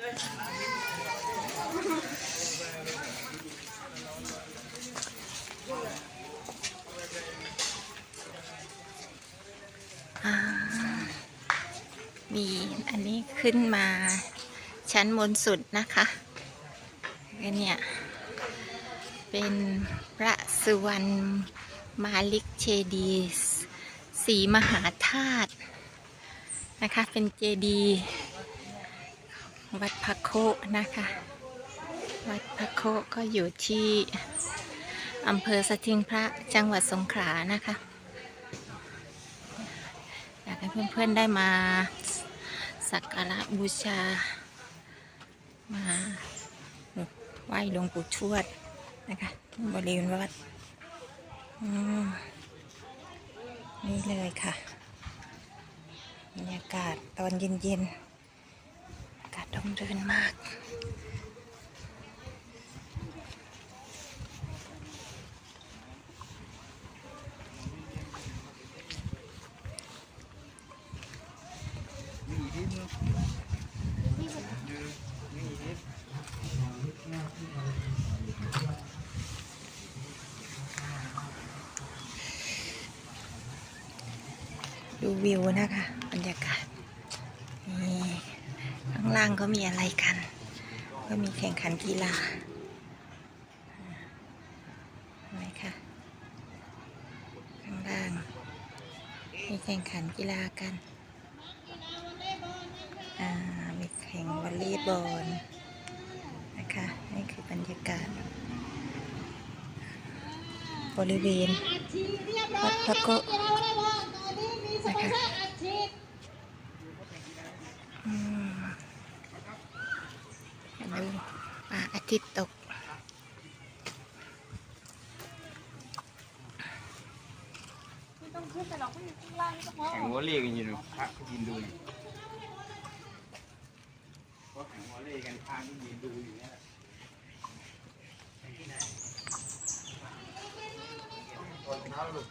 มีอันนี้ขึ้นมาชั้นบนสุดนะคะแล้วเนี่ย เป็นพระสุวรรณมาลิกเจดีสีมหาธาตุนะคะ เป็นเจดีย์ วัดพระโคนะคะ วัดพระโคก็อยู่ที่อำเภอสถิงพระจังหวัดสงขลานะคะอยากให้เพื่อนๆได้มาสักการะบูชา มาไหว้หลวงปู่ทวดนะคะบริเวณวัดนี่เลยค่ะบรรยากาศตอนเย็นๆ ร่มรื่นมาก ดูวิวนะคะบรรยากาศนี่ ข้างล่างก็มีอะไรกัน ก็มีแข่งขันกีฬาเห็นไหมคะข้างล่าง มีแข่งขันกีฬากันอ่ามีแข่งวอลเลย์บอลนะคะนี่คือบรรยากาศ บริเวณวัดพระโกนะคะ อาทิตย์ตก ไม่ต้องขึ้นไปหรอกก็อยู่ข้างล่างก็พอแข่งวอลเลย์กันอยู่นะพระก็ยินดูอยู่ก็แข่งวอลเลย์กันพระก็ยืนดูอยู่เนี่ยตอนเช้าลูก